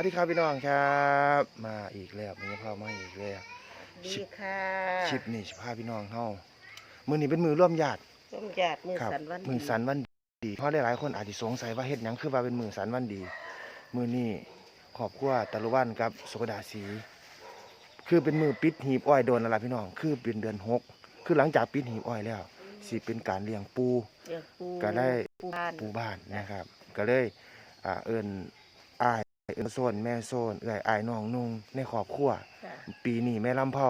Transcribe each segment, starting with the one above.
วัสดีครับพี่น้องครับ มาอีกแล้วมีพ่อมาอีกแล้วดีค่ะชิปนี่สิพาพี่น้องเฮามือนี้เป็นมือร่วมญาติร่วมญาติมือครับสันวันมือสันวันดีเพราะหลายๆคนอาจจะสงสัยว่าเฮ็ดหยังคือว่าเป็นมือสันวันดี มือนี้ขอบครัวตะลุวันกับโสดาสีคือเป็นมือปิดหีบอ้อยโดนแล้วล่ะพี่น้อง คือเป็นเดือนหกคือหลังจากปิดหีบอ้อยแล้วสิเป็นการเลี้ยงปูเลี้ยงปูก็ได้ปูบ้านปูบ้านนะครับ ก็เลยอ่าเอิ้นอ้าย เอิ้นโซนแม่โซนเอื้อยอ้ายน้องนุ่งในครอบครัว ค่ะปีนี้แม่ลำเผา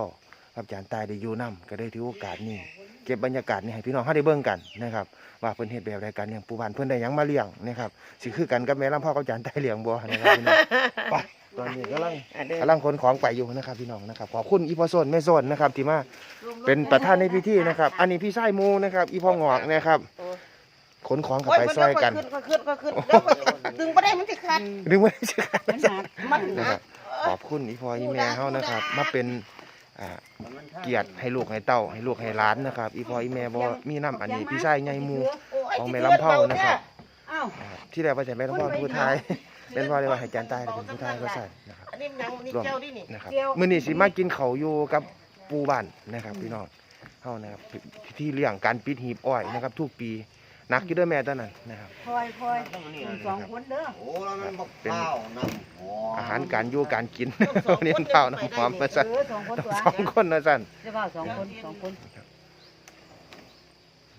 กับอาจารย์ตายได้อยู่นํก็ได้ถือโอกาสนี้เก็บบรรยากาศนี้ให้พี่น้องเฮาได้เบิ่งกันนะครับว่าเพิ่นเฮ็ดแบบใดการเลี้ยงปูบ้านเพิ่นได้หยังมาเลี้ยงนะครับสิคือกันกับแม่ลำเผากับอาจารย์ตายเลี้ยงบ่นะครับพี่น้องไปตอนนี้กำลัง อะเดินกำลังขนของไปอยู่นะครับพี่น้องนะครับขอบคุณอีพ่อโซนแม่โซนนะครับที่มาเป็นประธานในพิธีนะครับ อันนี้พี่ชายหมูนะครับอีพ่องอกนะครับ โอ้ย ขนของเข้าโอ้ยไปมันซอยกันขึ้นก็ขึ้นก็ขึ้นเดี๋ยวก็ดึงบ่ได้มันสิขาดดึงไว้ใช่ไหมมันนะนะครับขอบคุณอีพออีแม่เฮานะครับ มาเป็นอ่าเกียรติให้ลูกให้เต้าให้ลูกให้หล้านนะครับ อีพออีแม่บ่มีน้ำอันนี้พี่ชายใหญ่หมู โยของแม่ลำเผานะครับ อ้าวนะครับที่แรกว่าจะแม่ลำเผาเป็นผู้ไทยเป็นพ่อได้ว่าให้จานใต้เป็นผู้ไทยก็ใส่นะครับ อันนี้มันยังนี่รวมเจ้าดินี่นะครับมื้อนี้สิมากินข้าวอยู่กับปูบ้านนะครับ พี่น้องเฮานะครับพิธีเลี้ยงการปิดหีบอ้อยนะครับ ทุกปีห นักอยู่เด้วยแม่ตอนนั้นนะครับ พลอยพลอยสองคนเด้อโอ้แล้วมันบอกเป็นเปล่าน้ำหอมอาหารการอยู่การกินเรียนเปล่าน้ำหอมมาเอสั่นอสองคนตัวสองคนนะสั่นใช่ป่าสองคนสองคน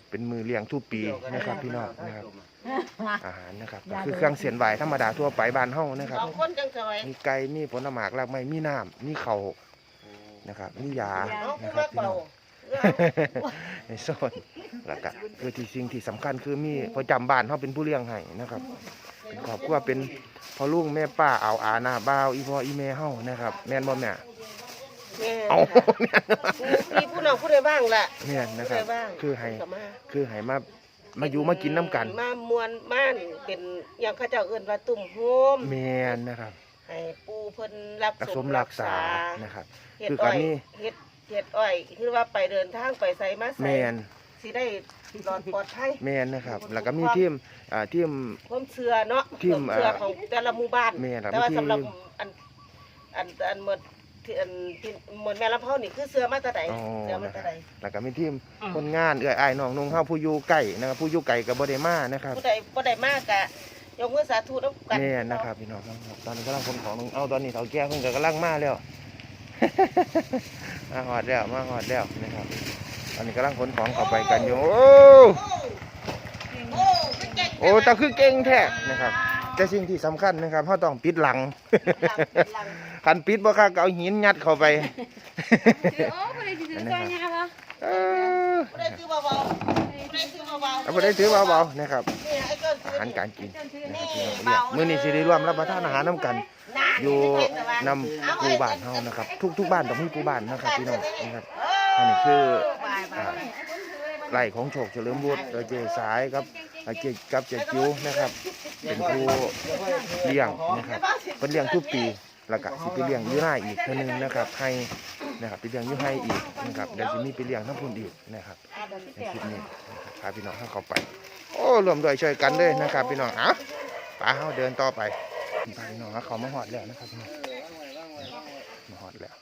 เป็นมือเลี้ยงทุกปีนะครับพี่น้องนะครับ อาหารนะครับก็คือเครื่องเสียนไหวธรรมดาทั่วไปบ้านเฮานะครับ สองคนจังสวยมีไก่มีผลไม้รากไม้มีน้ำมีข้าวนะครับมียาน้องนะผู้ครับพี่มาเป่าน้อง ในโซนแล้วก็คือที่สิ่งที่สำคัญคือมีประจำบ้านเฮาเป็นผู้เลี้ยงให้นะครับเป็นครอบครัวเป็นพ่อลุงแม่ป้าเอาอาหน้าบ่าวอีพ่ออีแม่เฮานะครับ แม่นบ่แม่แม่เอามีผู้น้องผู้ใดบ้างล่ะแม่นนะผู้คใดรับ บ้างคือให้ก็มาคือให้มามาอยู่มากินน้ำกันมามวนม่านเป็นอย่างเขาเจ้าเอิ้นว่าตุ่มโฮมแม่นนะครับให้ปูเพิ่นรักรักสมรักษานะครับ เฮ็ดคืออ้กาอรยนี้เฮ็ด เฮ็ดอ้อยคือว่าไปเดินทางไปไสมาไสแมนสิได้รอดปลอดภัยแมนนะครับ แล้วก็มีทีมอ่าทีม ความเชื่อเนาะทีมความเชื่ออ่าของแต่ละหมู่บ้านแม่นครับแต่ว่ามีทีมสำหรับอันอันอันหมดที่อันที่หมดแม่ลำเผานี่คือเสื้อมาแต่ใดอ๋อเสื้อมานะคแต่รับใดแล้วก็มีทีมคนงานเอื้อยอ้ายน้องนุ่งเฮาผู้อยู่ไก่นะครับผู้อยู่ไก่กับบ่ได้มานะครับ ผู้ใดผู้ใดมากกะยกมือสาธุแล้วกันแม่นนะครับพี่น้องครับตอนนี้กำลังคนของลงเอาตอนนี้เฒ่าแก่เพิ่นก็กำลังมาแล้ว มาฮอดแล้วมาฮอดแล้วนะครับตอนนี้กำลังขนของเข้าไปกันอยู่ โอ้โอ้คือเก่งโอ้ตาคือเก่งแท้นะครับแต่สิ่งที่สำคัญนะครับเฮาต้องปิดหลังหลังเป็นหลังคันปิดบ่คักก็เอาหินยัดเข้าไปถือโอ้คนไหนถือซอยงาวะเออผู้ใดซื้อเบาๆผู้ใดซื้อเบาๆเอาไปได้ถือเบาๆนะครับนี่ไอ้เกินอาซื้อหารนี่การกินนะครับพี่น้องเนี่ยมื้อนี้สิได้ร่วมรับประทานอาหารน้ำกัน อยู่นำปูบ้านเฮานะครับ ทุกทุกบ้านต้องมีปูบ้านนะครับ พี่น้องนะครับอันนี้คืออ่าไร่ของโชคเฉลิมบุตรโดยเจสายครับอาเจกับเจจิ๋วนะครับ เป็นผู้เลี้ยงนะครับเป็นเลี้ยงทุกปีแล้วก็สิไปเลี้ยงยู่หน้าอีกเท่านึงนะครับให้นะครับไปเลี้ยงยู่ให้อีกนะครับเดี๋ยวสิมีไปเลี้ยงทั้งพุ่นอีกนะครับในคลิปนี้พาพี่น้องเข้าไป โอ้รวมด้วยช่วยกันเลยนะครับพี่น้องอะป้าเฮาเดินต่อไป พาพี่น้อเขามาหอดแล้วนะครับพี่น้องมาหอดแล้ว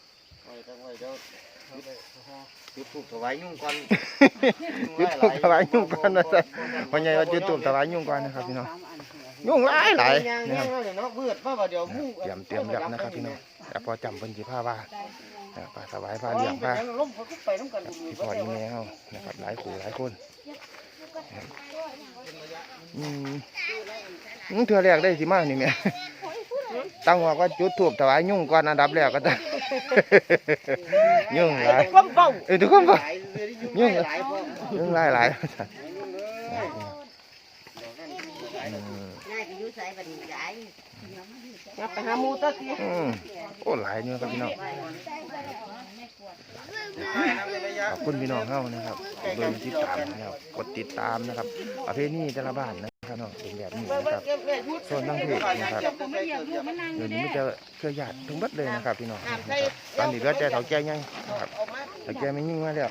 จุดถูกถวายยุ่งก่อนจุดทูบถวายยุ่งก่อนนะจ๊ะพ่อใหญ่ว่าจุดทูบถวายยุ่งก่อนนะครับพี่น้องยุ่งหลายหลายย่างนะครับเนาะเบือดมาบ่เดี๋ยวมู่เตรียมเตรียมยับนะครับพี่น้องแต่พอจำเป็นจีผ้าว่านะป้าถวายผ้าเลี้ยงผ้าล้มเขาก็ไปน้ำกันพี่พ่ออีแม่เฮานะครับหลายคู่หลายคนอืม อืมเทื่อแรกได้สิมานี่แม่ตั้งว่าว่าจุดทูบถวายยุ่งก่อนอันดับแรกก็จะยุ่งหลายความเบาเอ้ยทุกคนบ่หลายเลยยุ่งหลายพ่อยุ่งหลายหลายอืมง่ายก็อยู่ใส่บัดนี้ยายอย่าไปหาหมูตะกี้อืมโอ้หลายเนี่ยครับพี่น้องขอบคุณพี่น้องเฮานะครับโดยติดตามนะครับกดติดตามนะครับประเภทนี้แต่ละบ้านนะ ครับเนาะเป็นแบบนี้นะครับเก็บแม่ยุดส่วนทั้งเพจนะครับเดี๋ยวนี้มันจะเครือญาติทั้งหมดเลยนะครับพี่น้องห้ามใส่ตอนนี้เหลือแต่เฒ่าแก่ยังนะครับเอาแก่ไม่ยิ่งมาแล้ว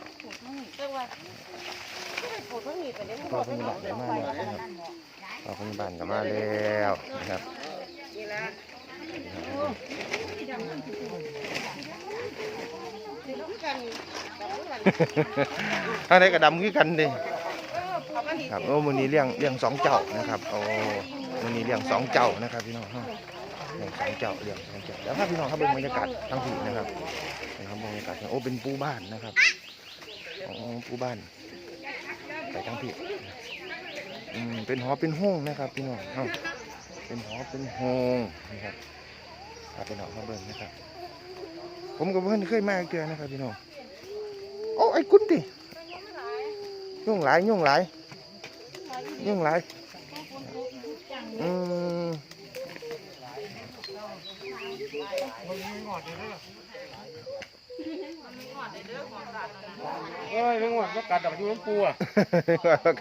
พ่อ้ทั้งนี้ไปเดี๋ยวพ่อพยาบาลก็มาแล้วนะครับพ่อพยาบาลก็มาแล้วนะครับนี่ละพอันไหนก็ดำคือกันดิ ครับโอ้มือนี้เลี้ยงเลี้ยงสองเจ้านะครับโอ้มือนี้เลี้ยงสองเจ้านะครับพี่น้องเลี้ยงสองเจ้าเลี้ยงสองเจ้าแล้วถ้าพี่น้องครับเบิ่งบรรยากาศทั้งที่นะครับนะครับบรรยากาศโอ้เป็นปูบ้านนะครับอ๋อปูบ้านไปทั้งที่อืมเป็นหอเป็นห้องนะครับพี่น้องเอ้าเป็นหอเป็นห้องนะครับพาพี่น้องมาเบิ่งนะครับ ผมกับเพื่อนเคยมาเกลือนะครับพี่น้องโอ้ไอ้คุณติยุ่งหลายยุ่งหลาย ยุ่งหลายอืมเอ้ยแมงวันก็กัดดอกยูนปูอะ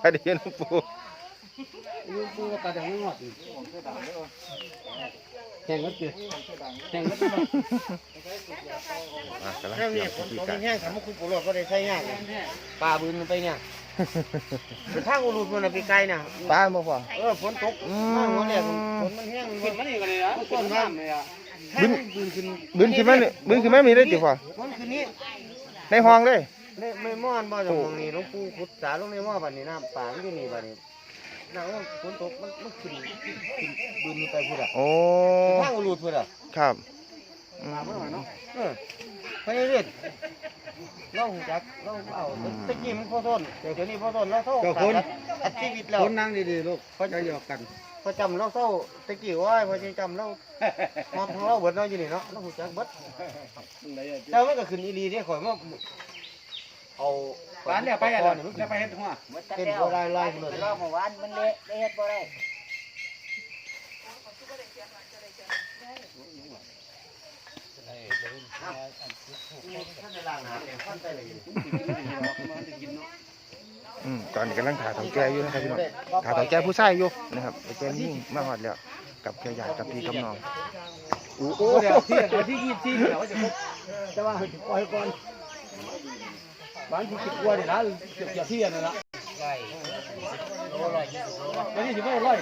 คดีนปูยูนปูก็กัดดอกแมงวันแข่งกันเกิดแข่งกันอะกำลังแค่เตรีนี้ยมฝพินธีตกการแห้งทำให้คุณปูรอดก็ได้ใช้ยากปลาบืนไปเนี่ยเป็น ทางอุลุมันไปไกลน่ะป้าบ่พอเออฝนตกมาหัวเนี่ยฝนมันแห้งขึ้นมานี่กันเลยอะต้นน้ำเลยอะบึ้นบึ้นขึ้นบึนขึ้นมานี่บึนขึ้นมามีได้ติพอมันคืนนี้ในห้องเลยไม่ไม่ม่อนบ่จะมองนี่หลวงปู่ขุดสาลงในหม้อบัดนี้น้ำป่ามันอยู่นี่บัดนี้น้ำมันฝนตกมันมันขึ้นขึ้นบึ้นไปพุ่นอะโอ้ ทางอุลุพุ่นอะ ครับอืม เออไปเรื่อย ลองจักลองเอาตะกี้มันพอทนเดี๋ยวนี้พอทนแล้วเท่าอัดชีวิตแล้วคนนั่งดีๆลูกเขาจะหยอกกันพอจำเราเศร้าตะกี้ว่าพอจะจำเรามองของเราเบิดเนาะอยู่นี่เนาะเราหูจักเบิดแต่มันก็ขึ้นอีหลีเนี่ยข่อยมาเอาร้านเนี่ยไปอะก่เดี๋อนยวไปเฮ็ดหัวเป็นบ่ได้ไล่มันเลยรอบเมื่อวานมันเละเละบ่ได้ อืมตอนนี้กำลังถ่ายเถาแก่อยู่นะครับพี่น้องถ่ายเถาแก่ผู้ชายอยู่นะครับไอ้แก่นี่มาฮอดแล้ว กับแก่ใหญ่กับพี่กับน้องอู้โอ้เดี๋ยวที่เดี๋ยวที่ยี่สิบเดี๋ยวจะพบจะว่าให้ปล่อยก่อนบ้านที่คิดว่าเนี่ยนะเกี่ยวกับที่นั่นละแล้วนี่สิไม่ร้อย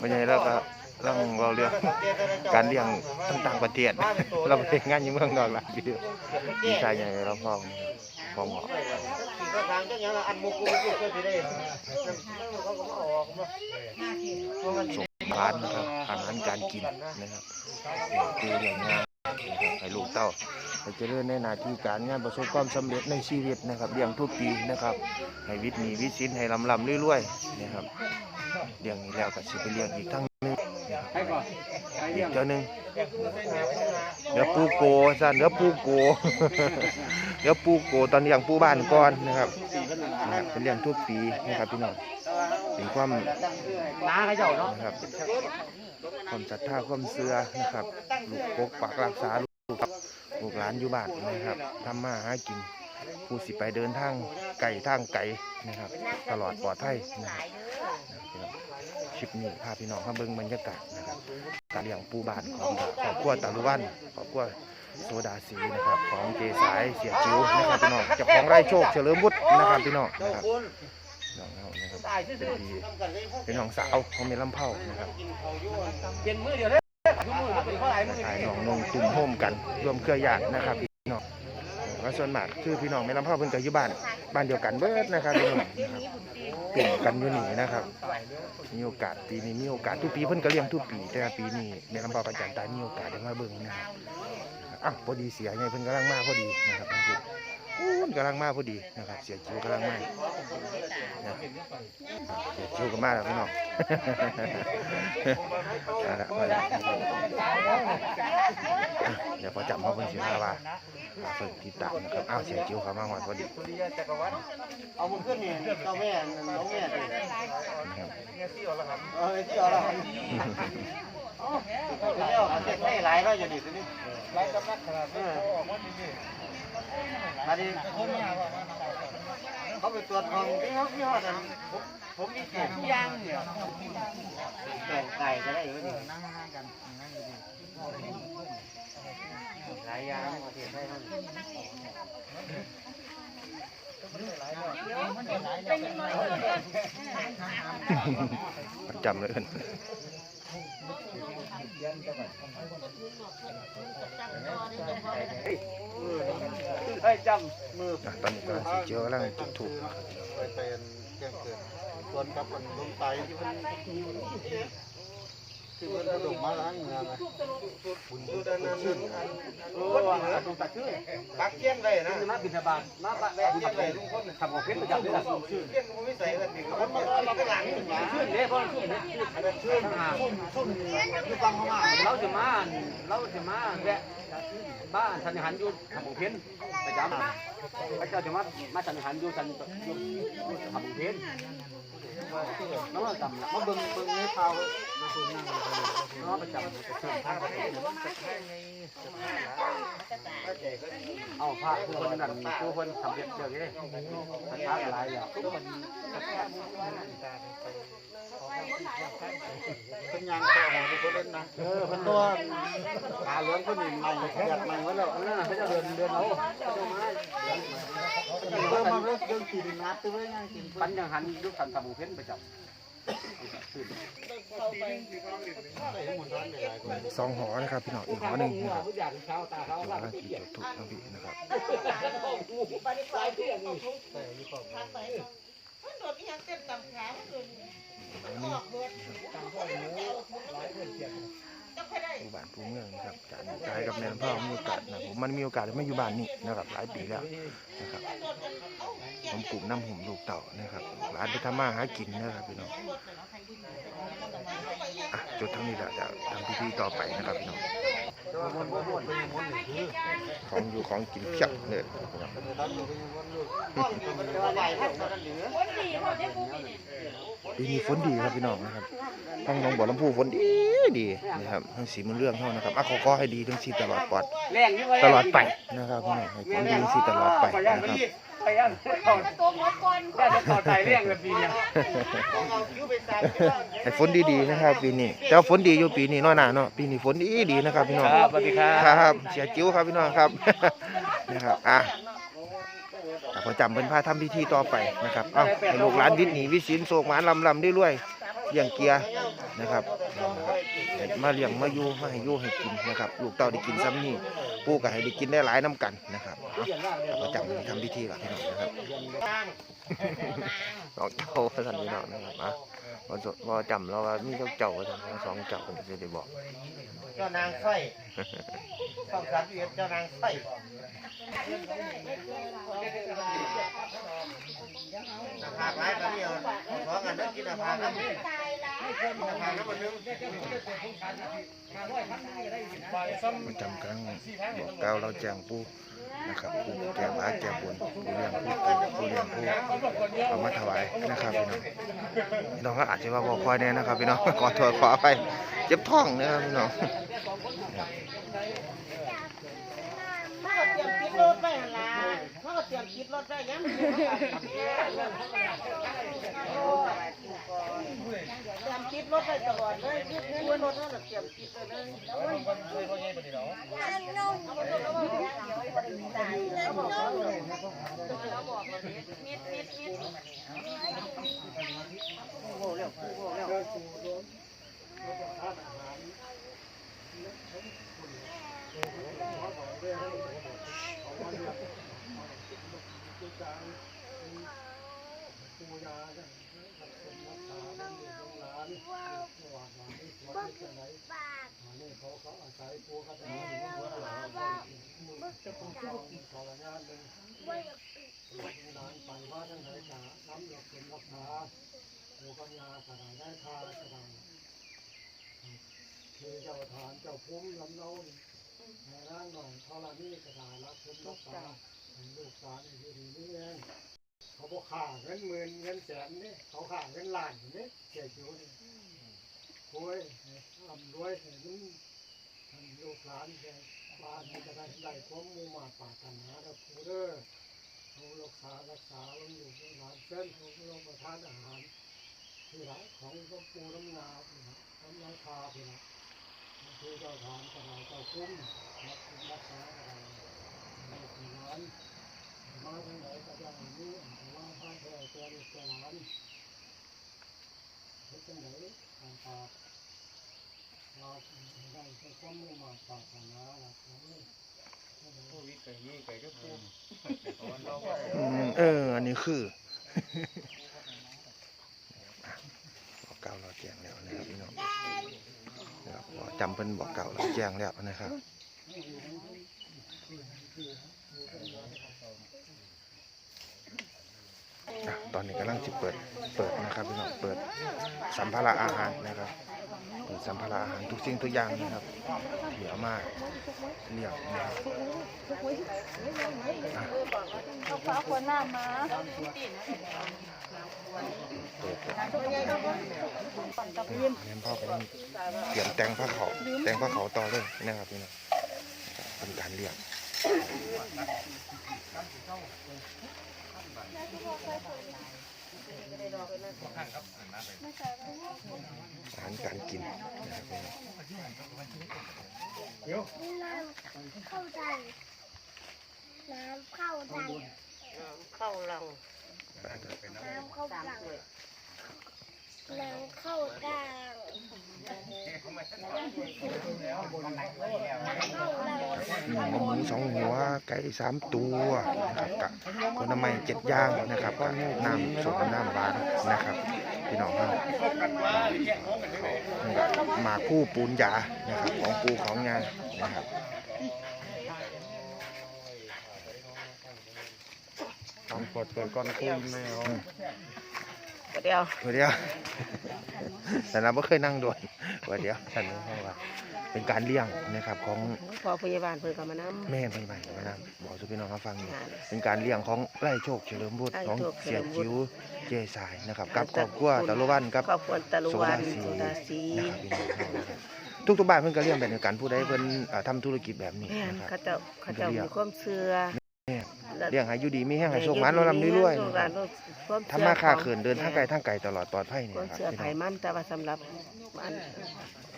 ไม่ใช่แล้วก็ เรื่องเราเรื่องการเลี้ยงต่างๆประเทศ เราไปเฮ็ดงานอยู่เมืองนอกหลายปีดีใจใหญ่เราพร้อมพร้อมเหมาะขี่ก็ทางหยังอันมุกกูมุกก็สิได้เขาก็มาออการ้านนะครับอาหารการกินนะครับเลี้ยงปูเลี้ยงงานให้ลูกเต้าให้เจริญในหน้าที่การงานประสบความสำเร็จในชีวิตนะครับเลี้ยงทุกปีนะครับให้วิทย์มีวิสินให้ลำลำรวยๆนะครับเลี้ยงนี้แล้วก็สิไปเลี้ยงอีกทั้ง หนึงนะครับให้ก่อนให้อีเลี้ยกงเจ้าหนึงเดี๋ยวปูโกสั่นเดี๋ยวปูโก เดี๋ยวปูโกตอนเลี้ยงปูบ้านก่อนนะครับนะครับเป็นเลี้ยงทุกปีนะครับพี่น้องเป็นความน้าเขาเจ้าเนาะนะครับความศรัทธาความเชื่อนะครับลูกปกปักรักษาลูกครับลูกหลานอยู่บ้านนะครับทำมาหากินผู้สิไปเดินทางไก่ทางไก่นะครับ ตลอดปลอดภัยนะครับนะ คลิปนี้พาพี่น้องมาเบิ่งบรรยากาศนะครับการเลี้ยงปูบานของครอบครัวตาลุวันครอบครัวโซดาสีนะครับของเจสายเสียจิ๋วนะครับพี่น้องเจ้าของไร่โชคเฉลิมวุฒินะครับพี่น้องนะครับน้องเรานะครับเป็นพี่เป็นน้องสาวของเมลำเผานะครับเป็นมือเดียวเลยน้อไหนมือขายน้องนงตุ่มโฮมกัน รวมเครือญาตินะครับพี่น้อง ก็ส่วนมากคือพี่น้องแม่ลำพ่อเพิ่นก็อยู่บ้านบ้านเดียวกันเบิดนะครับพี่น้องนะครับเปลี่ยนกันอยู่นี่นะครับ มีโอกาสปีนี้มีโอกาสทุกปีเพิ่นก็เลี้ยงทุกปี แต่ว่าปีนี้แม่ลำพ่อประจันตามีโอกาสได้มาเบิ่งนะครับอ้าวพอดีเสียไงเพิ่นกำลังมาพอดีนะครับท่าน อู้นกำลังมาพอดีนะครับ เสียจิวกำลังมานะเสียจิวก็มาแล้วพี่น้องเอาละมาแล้วเดี๋ยวพอจับมาเพิ่นสิมาว่าเพิ่นติดตามนะครับอ้าวเสียจิวเขามาหอดพอดีเอามือขึ้นนี่เจ้าแม่น้องแม่ดินะครับเออที่เอาละเดี๋ยวเอาเด็กให้หลายแล้วอย่าดิสินี่หลายสำนักขนาดนี้ มาดิเขาไปตรวจของที่เขาที่ห้อนั้นผมผมมีเศษย่างเนี่ยแต่งไก่ก็ได้อยู่นี่งหลายอย่างประเทศไทยมันจำเลยเอินจมื อะตอนนี้ก็สีเจียวกำลังจุดถูกนะครับ ไปเป็นแจ้งเกิดส่วนกับคนลงไตที่มัน ที่มันกระดกมาล้างเงาไงบุญดูด้านนั้นอันำเออว่าตรงตัดชื่อปักเกี้ยนไว้นะนี่มาบินทบาทมาปะแวะบุญไปลุงพลขับออกเพชรประจำเลยล่ะชื่อเกี้ยนมันไม่ใส่กันนี่มันมันก็หลังนี่หว่าชื่อเด้พ่อชื่อเด้ชื่อทหารซุ่มที่ฟังเขามาเราจะมาเราจะมาแวะบ้านสันหันอยู่ขับออกเพชรประจำพระเจ้าจะมามาสันหันอยู่สันอยู่ขับออกเพชร น้องจำมาเบิ่งเบิ่งให้ข่าวน้องประจำเอาพระผู้คนนั่นผู้คนสำเร็จเดี๋ยวนี้สัญญาอะไรอะ เป็นยางแค่ของคนเล่นนะเออเป็นตัวขาเหลืองคนนี้ใหม่อยากใหม่ไว้แล้วนั่นน่ะเขาจะเดินเดินเอาเพิ่มมาเรื่องเรื่องกินนัดตัวไว้ง่ายกินปันยังหันยุคสันทำของเพชรประจำสองหอนะครับพี่น้องอีกหอหนึ่งนะครับทุกอย่างเช้าตาเขาเดี๋ยวกำลังสีจุดถูกนะพี่นะครับสายที่ยงนี่ทางไปมันโดดอีหยังเต้นตำขามันโดด นี้ผู้บ้านผู้เมืองนะครับการกายกับแม่ลำพ่อมีโอกาสนะผมมันมีโอกาสได้มาอยู่บ้านนี่นะครับหลายปีแล้วนะครับผมปลูกน้ำหุ่มลูกเต่านะครับร้านไปทำมาหากินนะครับพี่น้องอะจุดทั้งนี้แหละจะทำพิธีต่อไปนะครับพี่น้อง ของอยู่ของกินเพียบเลยพี่น้องปีนี้ฝนดีครับพี่น้องนะครับทั้งหน้องบ่อลำพูฝนดีดีนะครับทั้งสีมันเรื่องเท่านะครับอะขอขอให้ดีทั้งสีตลอดปลอดแรงนี่ตลอดไปนะครับพี่น้องให้ผลดีสิตลอดไปนะครับ ไปยังต่อตัวหมดก่อนได้จะต่อใจเรื่องแบบนี้เนี่ยให้ฝนดีๆนะครับปีนี้แต่ว่าฝนดีอยู่ปีนี้น้อยหนาเนาะปีนี้ฝนดีดีๆนะครับพี่น้องครับสวัสดีครับ ครับเสียจิ้วครับพี่น้องครับ นะครับอะอ่พอจำเป็นพาทำพิธีต่อไปนะครับเอ้าให้ลูกหลานวิทย์หนีวิสินโศกหมานลำลำได้รวย เลี้ยงเกียนะครับมาเลี้ยงมาอยู่มาให้อยู่ให้กินนะครับ ลูกเต่าได้กินซ้ำนี่ปู่ก็ให้ได้กินได้หลายน้ำกันนะครับเอาจำเป็นทำพิธีก่อนพี่น้องนะครับสองเจ้าพระสันพี่น้องนะครับอะพอจพอจำเราว่ามีเจ้าเจ้าสันสองเจ้าคนจะได้บอกเจ้านางไฟสองสามเดือนเจ้านางไฟ หากร้ายก็เดียวขอกันเด้อกินอาหาน้ำกินอาหารน้ำมันนึงประจำครั้งบอกกล่าวเราแจงปูนะครับปูแก่บ้าแก่บนปูเลี้ยงปูกินปูเลี้ยงปูเอามาถวายนะครับพี่น้องพี่น้องก็อาจจะว่าบอกคอยแน่นะครับพี่น้องขอโทษขอไปเจ็บท้องนะครับพี่น้อง เขาก็เตรียมปิดรถไว้หั่นล่ะ คิดรถได้ยังเตรียมคิดรถได้ตลอดเลยปิดเงินรถเขาก็เตรียมคิดเลยคือเจ้าฐานเจ้าภูมิลำเนาแม่ร่างหน่อยเท่า นี้กระดาษรักคุณรักษาลูกสาวอยู่ดีนี่เองเขาบอกข่าเงินหมื่นเงินแสนเนี่ยเขาข่าเงินล้านเนี่ยเสียจิ๋วนี่โอ้ยทำด้วยแต่นุ่งทำลูกหลานแกบ้านจะได้ได้ความมุ่งมาปรารถนาแล้วผู้เด้อเขารักษารักษาลงอยู่ลูกหลานเส้นเขาลงมาทานอาหารที่หลังของหลวงปู่น้ำนาพี่นะน้ำนาคาพี่นะ คือเจ้าทานกระดาเจ้าคุ้มรักคุณรักษากระดาษในที่ร้านมาทางไหนก็จะรู้ว่าพาแท้ตัวนี้ตัวร้านเฮ็ดจังไหนทางปากปาได้เป็นความมุ่งมั่นปรารถนาหลักของอืมเออ อันนี้คือเก่าเราแจ้งแล้วนะครับพี่น้อง นะครับจำเป็นบอกเก่าเราแจ้งแล้วนะครับ อะตอนนี้กำลังจะเปิดเปิดนะครับพี่น้องเปิดสัมภาระอาหารนะครับเปิดสัมภาระอาหารทุกสิ่งทุกอย่างนะครับเดี๋ยวเอามาเรียกนะครับเขาฟ้าคนหน้ามาเปิดตะพิมเน้นพ่อไปนี่เตรียมแต่งผ้าเขาวแต่งผ้าเขาวต่อเลยนะครับพี่น้องเป็นการเรียก อาหารการกินนะครับพี่น้ำเข้าใจน้ำเข้าดังน้ำเข้าลังน้ำเข้ากลางเข้าลัง หมูสองหัวไก่สามตัวนะครับกับผลไม้เจ็ดย่างนะครับกับน้ำสดน้ำหวานนะครับพี่น้องครับหมากคู่ปูนยานะครับของปูของงานนะครับต้องกดเปิดก่อนคุยแมว เดียวเดี๋ยวแต่เราไม่เคยนั่งด่วนว่าเดี๋ยวฉันเพราะว่าเป็นการเลี้ยงนะครับของพอพยาบาลเพิ่นก็มานำแม่พยาบาลนะครับบอกสุพี่น้องเขาฟังอยู่เป็นการเลี้ยงของไร่โชคเฉลิมบุตรไร่ของโชคเฉเสีลิยมบุตร จิ๋วเจสายนะครับกับครอบครัวตะลุวันกับ ครอบครัวตะลุวันโซโซดาดาสีสีนะครับพี่น้องเขานะครับทุกๆบ้านเพิ่นก็เลี้ยงแบบเดียวกันผู้ใดเพิ่นเอ่อทำธุรกิจแบบนี้แม่นนะครับ เขาเจ้าเขาเจ้ามีความเชื่อ เลี้ยงให้อยู่ดีมีแห้งให้โชคหมันเราลำรวยๆนะครับทำมาค้าเขินเดินทางไกลทางไกลตลอดปลอดภัยนี่ความนะครับเชื่อพี่ไผน้องมันแต่ว่าสำหรับอัน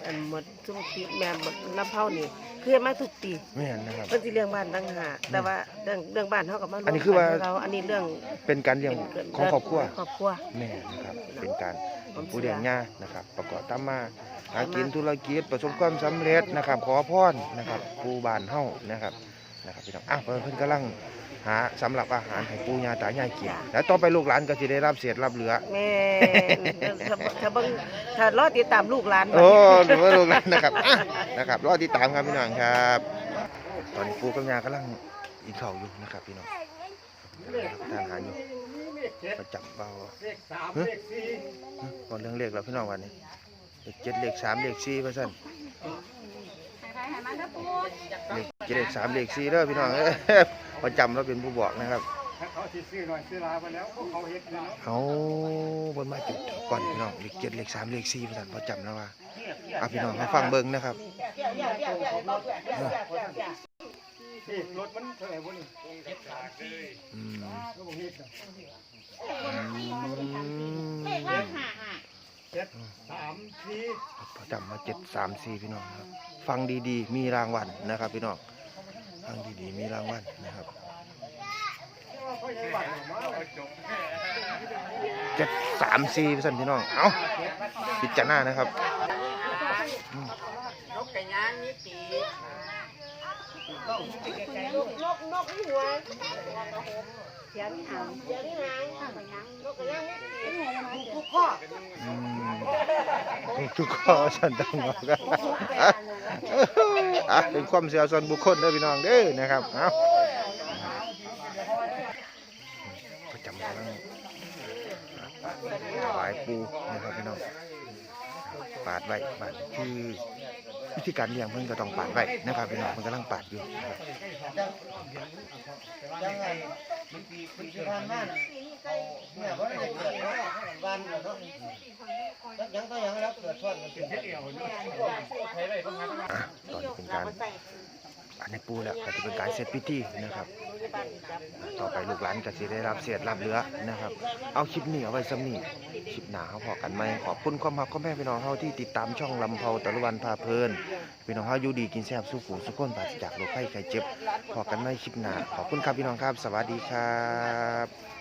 อันหมดทุกปีแม่หมดน้ำเผานี่คือมาทุกปีแม่นนะครับเพิ่นสิเรื่องบ้านต่างหากแต่ว่าเรื่องเรื่องบ้านเฮาก็มารวมอันนี้คือว่ากัเราอันนี้เรื่องเป็นการเลี้ยงของครอบครัวครอบครัวแม่นะครับเป็นการผู้เลี้ยงย่านะครับ ประกอบตามมาหากินธุรกิจประสบความสำเร็จนะครับ ขอพรนะครับปูบานเฮานะครับ นะครับพี่น้องอะเพิ่นเพิ่นกำลังหาสำหรับอาหารให้ปู่ย่าตายายกิน แล้วต่อไปลูกหลานก็สิได้รับเศษรับเหลือ แม่นถ้าถ้าเบิ่งถ้ารอติดตามลูกหลานโอ้หรือว่าลูกหลานนะครับอะนะครับรอติดตามครับพี่น้องครับ ตอนนี้ปู่กับย่ากำลังอีกข้าวอยู่นะครับพี่น้องทานอาหารอยู่ประจับเบาเลขสามเลขสี่ก่อนเรื่องเลขแล้วพี่น้องวันนี้เลขเจ็ดเลขสามเลขสี่เพื่อน เลขเจ็ดเลขสามเลขสี่เด้อพี่น้องเอ้ยประจำเราเป็นผู้บอกนะครับถ้าเขาสิซื้อหน่อยซื้อลาไปแล้วพวกเขาเฮ็ดอยู่เนาะเอาบนมาจุดก่อนพี่น้องเลขเจ็ดเลขสามเลขสี่เพื่อนประจำแล้วว่าเอะพี่น้องมาฟังเบิ้งนะครับ นี่รถมันเท่าไหร่บ่นี่อืม ก็บ่เฮ็ดน่ะเลขอืมว่าหาหา จ็ดสามสี่ประจำมาเจ็ดสามสี่พี่น้องครับ ฟังดีๆ มีรางวัลนะครับ พี่น้องฟังดีๆ มีรางวัลนะครับเขาใหญ่บ้านออกมาเอาจบเจ็ดสามสี่พี่น้อง เอาพิจารณานะครับ นกนกนกที่หัวเสียงหางเสียงหางนกกระย่างไม่ตีทุกข้อทุกข้อฉันต้องบอกกันอะเป็นความเสียส่วนบุคคลเด้อพี่น้องเด้อนะครับเอาประจำกำลังถวายปูนะครับพี่น้องปาดไว้ปาดคือ วิธีการเลี้ยงเพิ่นก็ต้องปาดไว้นะครับพี่น้องมันกำลังปาดอยู่นะครับยังไงมันปีมันปีผ่านมาน่ะเนี่ยบ่ได้เกิดเนาะบ้านเนาะแล้วยังยังแล้วเกิดช่วงมันเป็นเฮ็ดเดียวเนาะ อะตอนนี้เป็นการ อันให้ปูแล้วก็จะเป็นการเสร็จพิธีนะครับ ต่อไปลูกหลานก็จะได้รับเสียดรับเหลือนะครับ เอาคลิปนี้เอาไว้ซ้ำนี่คลิปหนาเขาพอกันไหมขอบคุณความรักความแม่พี่น้องเขาที่ติดตามช่องลำเพาตะลุวันพาเพลินพี่น้องเขาอยู่ดีกินแซ่บสู้ขู่สุขคนปราศจากโรคภัยไข้เจ็บพอกันไหมคลิปหนาขอบคุณครับพี่น้องครับ สวัสดีครับ